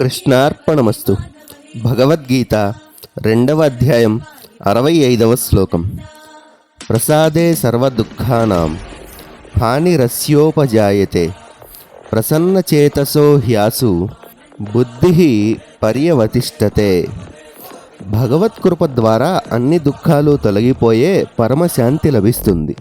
కృష్ణార్పణమస్తు. భగవద్గీత రెండవ అధ్యాయం అరవై ఐదవ శ్లోకం. ప్రసాదే సర్వదుఃఖానాం. హానిరస్యోపజాయతే. ప్రసన్నచేతసో హ్యాసు బుద్ధి పర్యవతిష్టతే. భగవత్కృప ద్వారా అన్ని దుఃఖాలు తొలగిపోయే పరమశాంతి లభిస్తుంది.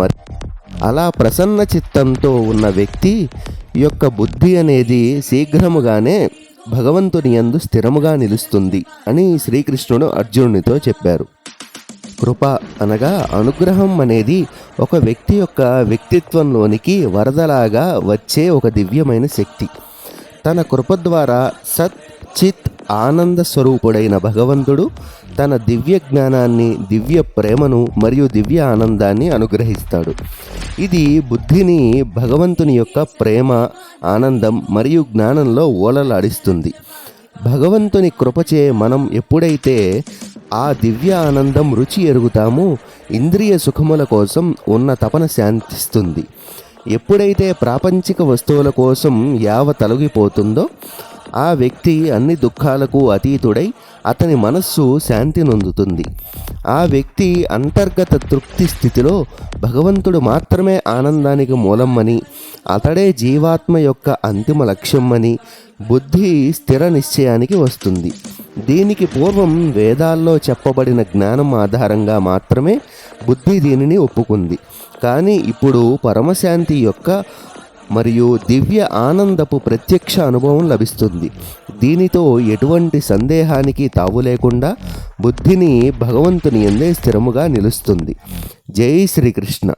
మరి అలా ప్రసన్న చిత్తంతో ఉన్న వ్యక్తి యొక్క బుద్ధి అనేది శీఘ్రముగానే భగవంతుని యందు స్థిరముగా నిలుస్తుంది అని శ్రీకృష్ణుడు అర్జునునితో చెప్పారు. కృప అనగా అనుగ్రహం అనేది ఒక వ్యక్తి యొక్క వ్యక్తిత్వంలోనికి వరదలాగా వచ్చే ఒక దివ్యమైన శక్తి. తన కృప ద్వారా సత్ చిత్ ఆనంద స్వరూపుడైన భగవంతుడు తన దివ్య జ్ఞానాన్ని దివ్య ప్రేమను మరియు దివ్య ఆనందాన్ని అనుగ్రహిస్తాడు. ఇది బుద్ధిని భగవంతుని యొక్క ప్రేమ ఆనందం మరియు జ్ఞానంలో ఓలలాడిస్తుంది. భగవంతుని కృపచే మనం ఎప్పుడైతే ఆ దివ్య ఆనందం రుచి ఎరుగుతామో ఇంద్రియ సుఖముల కోసం ఉన్న తపన శాంతిస్తుంది. ఎప్పుడైతే ప్రాపంచిక వస్తువుల కోసం యావ తొలగిపోతుందో ఆ వ్యక్తి అన్ని దుఃఖాలకు అతీతుడై అతని మనస్సు శాంతి నొందుతుంది. ఆ వ్యక్తి అంతర్గత తృప్తి స్థితిలో భగవంతుడు మాత్రమే ఆనందానికి మూలమని అతడే జీవాత్మ యొక్క అంతిమ లక్ష్యమని బుద్ధి స్థిర నిశ్చయానికి వస్తుంది. దీనికి పూర్వం వేదాల్లో చెప్పబడిన జ్ఞానం ఆధారంగా మాత్రమే బుద్ధి దీనిని ఒప్పుకుంది. కానీ ఇప్పుడు పరమశాంతి యొక్క మరియు దివ్య ఆనందపు ప్రత్యక్ష అనుభవం లభిస్తుంది. దీనితో ఎటువంటి సందేహానికి తావు లేకుండా బుద్ధిని భగవంతుని ఎందే స్థిరముగా నిలుస్తుంది. జై శ్రీకృష్ణ.